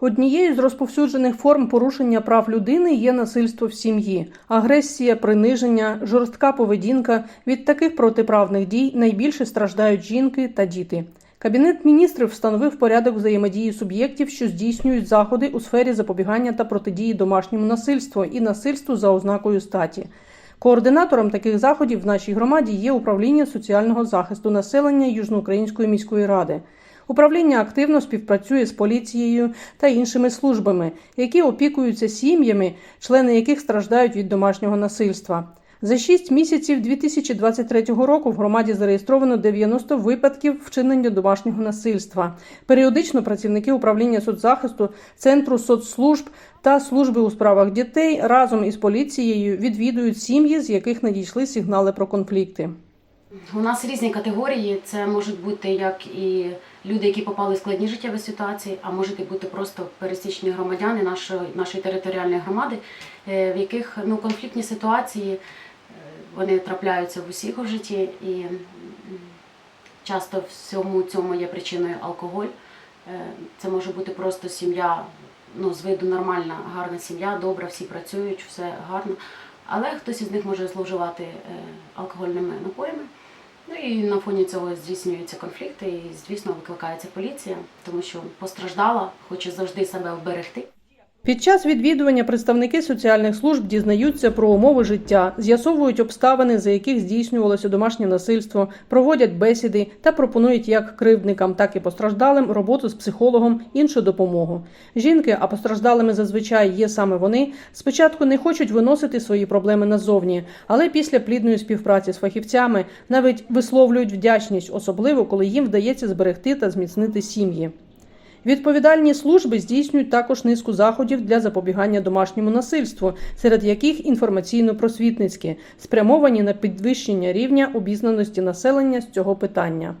Однією з розповсюджених форм порушення прав людини є насильство в сім'ї, агресія, приниження, жорстка поведінка. Від таких протиправних дій найбільше страждають жінки та діти. Кабінет міністрів встановив порядок взаємодії суб'єктів, що здійснюють заходи у сфері запобігання та протидії домашньому насильству і насильству за ознакою статі. Координатором таких заходів в нашій громаді є управління соціального захисту населення Южноукраїнської міської ради. Управління активно співпрацює з поліцією та іншими службами, які опікуються сім'ями, члени яких страждають від домашнього насильства. За 6 місяців 2023 року в громаді зареєстровано 90 випадків вчинення домашнього насильства. Періодично працівники управління соцзахисту, центру соцслужб та служби у справах дітей разом із поліцією відвідують сім'ї, з яких надійшли сигнали про конфлікти. У нас різні категорії. Це можуть бути як і люди, які попали в складні життєві ситуації, а можуть і бути просто пересічні громадяни нашої, нашої територіальної громади, е, в яких ну, конфліктні ситуації вони трапляються в усіх у житті, і часто всьому цьому є причиною алкоголь. Е, Це може бути просто сім'я, ну, з виду нормальна, гарна сім'я, добра, всі працюють, все гарно. Але хтось із них може зловживати е, алкогольними напоями. Ну і на фоні цього здійснюються конфлікти, і звісно викликається поліція, тому що постраждала, хоче завжди себе вберегти. Під час відвідування представники соціальних служб дізнаються про умови життя, з'ясовують обставини, за яких здійснювалося домашнє насильство, проводять бесіди та пропонують як кривдникам, так і постраждалим роботу з психологом, іншу допомогу. Жінки, а постраждалими зазвичай є саме вони, спочатку не хочуть виносити свої проблеми назовні, але після плідної співпраці з фахівцями навіть висловлюють вдячність, особливо коли їм вдається зберегти та зміцнити сім'ї. Відповідальні служби здійснюють також низку заходів для запобігання домашньому насильству, серед яких інформаційно-просвітницькі, спрямовані на підвищення рівня обізнаності населення з цього питання.